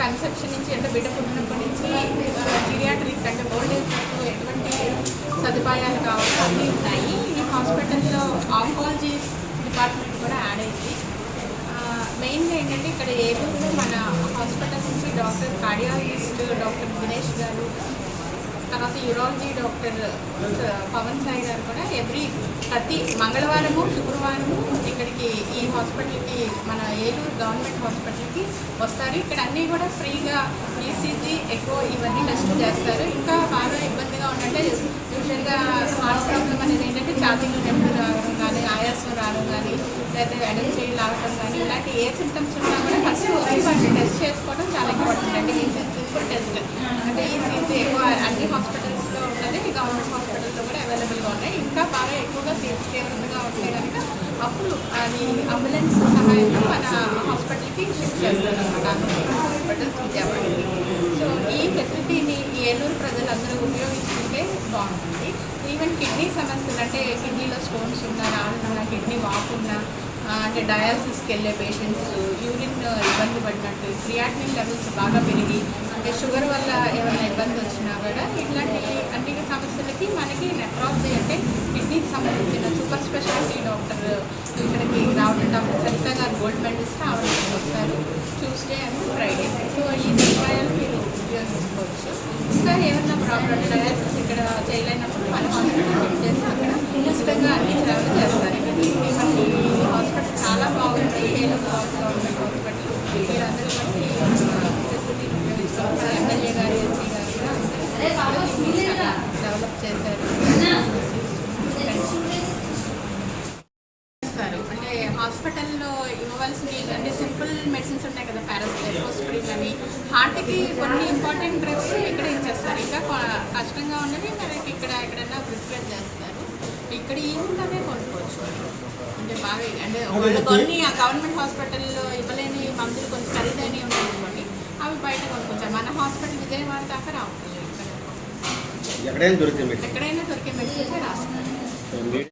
Conception నుంచి అంటే బిడ్డ పుట్టినప్పటి నుంచి జిరియాట్రిక్ అంటే ఓల్డ్ ఏజ్ ఎటువంటి సదుపాయాలు కావాలో అన్నీ ఉంటాయి. ఈ హాస్పిటల్లో ఆంకాలజీ డిపార్ట్మెంట్ కూడా యాడ్ అయింది. మెయిన్గా ఏంటంటే ఇక్కడ ఏదో మన హాస్పిటల్ నుంచి డాక్టర్ కార్డియాలజిస్ట్ డాక్టర్ దినేష్ గారు తర్వాత యూరాలజీ డాక్టర్ పవన్ సాయి గారు కూడా ఎవ్రీ ప్రతి మంగళవారము శుక్రవారము ఇక్కడికి ఈ హాస్పిటల్కి మన ఏలూరు గవర్నమెంట్ హాస్పిటల్కి వస్తారు. ఇక్కడ అన్నీ కూడా ఫ్రీగా ఈసీజీ ఎక్కువ ఇవన్నీ టెస్ట్ చేస్తారు. ఇంకా బాగా ఇబ్బందిగా ఉందంటే యూజువల్గా హార్ట్ ప్రాబ్లం అనేది ఏంటంటే ఛాతీలు నొప్పి రావడం కానీ ఆయాసం రావడం కానీ లేదా ఎడం చేయి లాగడం కానీ ఇలాంటి ఏ సిమ్టమ్స్ ఉన్నా కూడా ఫస్ట్ వచ్చి వాటిని టెస్ట్ చేసుకోవడం చాలా ఇంపార్టెంట్ అండి ఈ సింపుల్ టెస్ట్ అంటే ఈ హాస్పిటల్స్లో ఉన్నది గవర్నమెంట్ హాస్పిటల్స్లో కూడా అవైలబుల్గా ఉన్నాయి. ఇంకా బాగా ఎక్కువగా సేఫ్ ఉందిగా ఉంటే కనుక అప్పుడు అది అంబులెన్స్ సహాయంతో మన హాస్పిటల్కి షిఫ్ట్ చేస్తారు అనమాట హాస్పిటల్స్ విజయవాడకి సో ఈ ఫెసిలిటీని ఏలూరు ప్రజలందరూ ఉపయోగించుకుంటే బాగుంటుంది. ఈవెన్ కిడ్నీ సమస్యలు అంటే కిడ్నీలో స్టోన్స్ ఉన్నా రానున్నా కిడ్నీ వాపు ఉన్నా అంటే డయాలసిస్కి వెళ్ళే పేషెంట్స్ యూరిన్ ఇబ్బంది పడినట్టు క్రియాటిన్ లెవెల్స్ బాగా పెరిగి అంటే షుగర్ వల్ల ఏమైనా ఇబ్బంది వచ్చినా కూడా ఇట్లాంటి అన్ని సమస్యలకి మనకి నెఫ్రాలజీ అంటే కిడ్నీకి సంబంధించిన సూపర్ స్పెషాలిటీ డాక్టర్ ఇక్కడికి రావడం డాక్టర్ సరిత గారు గోల్డ్ మెడలిస్ట్ ఆవిడ వస్తారు ట్యూస్డే అండ్ ఫ్రైడే సో ఈ సదుపాయాలు మీరు ఉపయోగించుకోవచ్చు. ఇంకా ఏమైనా ప్రాబ్లం డయాలసిస్ ఇక్కడ చేయలేనప్పుడు మన హాస్పిటల్ చేసి అక్కడ ఉచితంగా అన్ని సేవలు చేస్తారు. ఇక్కడ ఈ మనకి ఈ హాస్పిటల్ చాలా బాగుంది ఏలూరు గవర్నమెంట్ హాస్పిటల్ మీరందరూ బట్టి ఫెసిలిటీని ఉపయోగించుకోవచ్చు ఎమ్మెల్యే గారు ఎంపీ గారు కూడా అందరూ దీన్ని చాలా డెవలప్ చేశారు చేస్తారు అంటే ఇవ్వవలసిన అంటే సింపుల్ మెడిసిన్స్ ఉంటాయి కదా పారాసిటమోస్ప్రిన్ అని. హార్ట్కి కొన్ని ఇంపార్టెంట్ డ్రగ్స్ ఇక్కడ ఇచ్చేస్తారు. ఇంకా కష్టంగా ఉన్నవి మనకి ఇక్కడ ఎక్కడైనా ప్రిస్క్రైబ్ చేస్తారు. ఇక్కడ ఈజీగానే కొనుక్కోవచ్చు. అంటే బాగా అంటే కొన్ని గవర్నమెంట్ హాస్పిటల్లో ఇవ్వలేని మందులు కొంచెం ఖరీదైనవి ఉన్నాయి అనుకోండి అవి బయట కొనుక్కోవచ్చు. మన హాస్పిటల్ విజయవాడ దాకా రావచ్చు. ఇక్కడ ఎక్కడైనా దొరుకుతాయి మీకు ఎక్కడైనా దొరికే మెడిసిన్స్ రాస్తారు.